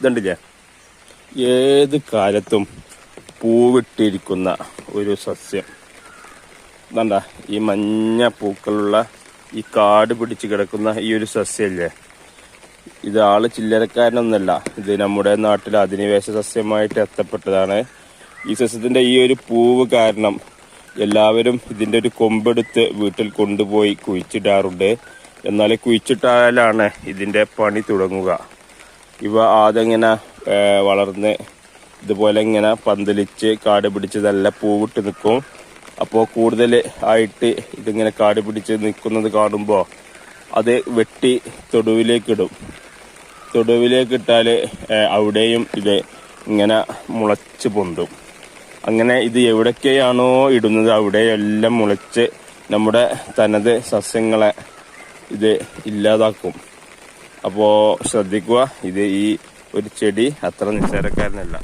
ഇതുണ്ടില്ലേ? ഏത് കാലത്തും പൂവിട്ടിരിക്കുന്ന ഒരു സസ്യം. ഇതണ്ട ഈ മഞ്ഞ പൂക്കളുള്ള ഈ കാട് പിടിച്ച് കിടക്കുന്ന ഈ ഒരു സസ്യല്ലേ? ഇത് ആൾ ചില്ലറക്കാരനൊന്നല്ല ഇത് നമ്മുടെ നാട്ടിൽ അധിനിവേശ സസ്യമായിട്ട് എത്തപ്പെട്ടതാണ്. ഈ സസ്യത്തിന്റെ ഈ ഒരു പൂവ് കാരണം എല്ലാവരും ഇതിന്റെ ഒരു കൊമ്പെടുത്ത് വീട്ടിൽ കൊണ്ടുപോയി കുഴിച്ചിടാറുണ്ട്. എന്നാൽ കുഴിച്ചിട്ടാലാണ് ഇതിന്റെ പണി തുടങ്ങുക. ഇവ ആദ്യം ഇങ്ങനെ വളർന്ന് ഇതുപോലെ ഇങ്ങനെ പന്തലിച്ച് കാട് പിടിച്ച് നല്ല പൂവിട്ട് നിൽക്കും. അപ്പോൾ കൂടുതൽ ആയിട്ട് ഇതിങ്ങനെ കാട് പിടിച്ച് നിൽക്കുന്നത് കാണുമ്പോൾ അത് വെട്ടി തൊടുവിലേക്കിടും തൊടുവിലേക്കിട്ടാൽ അവിടെയും ഇത് ഇങ്ങനെ മുളച്ച് പൊന്തും. അങ്ങനെ ഇത് എവിടൊക്കെയാണോ ഇടുന്നത് അവിടെയെല്ലാം മുളച്ച് നമ്മുടെ തനത് സസ്യങ്ങളെ ഇത് ഇല്ലാതാക്കും. അപ്പോൾ ശ്രദ്ധിക്കുക. ഇത് ഈ ഒരു ചെടി അത്ര നിസ്സാരക്കാരനല്ല.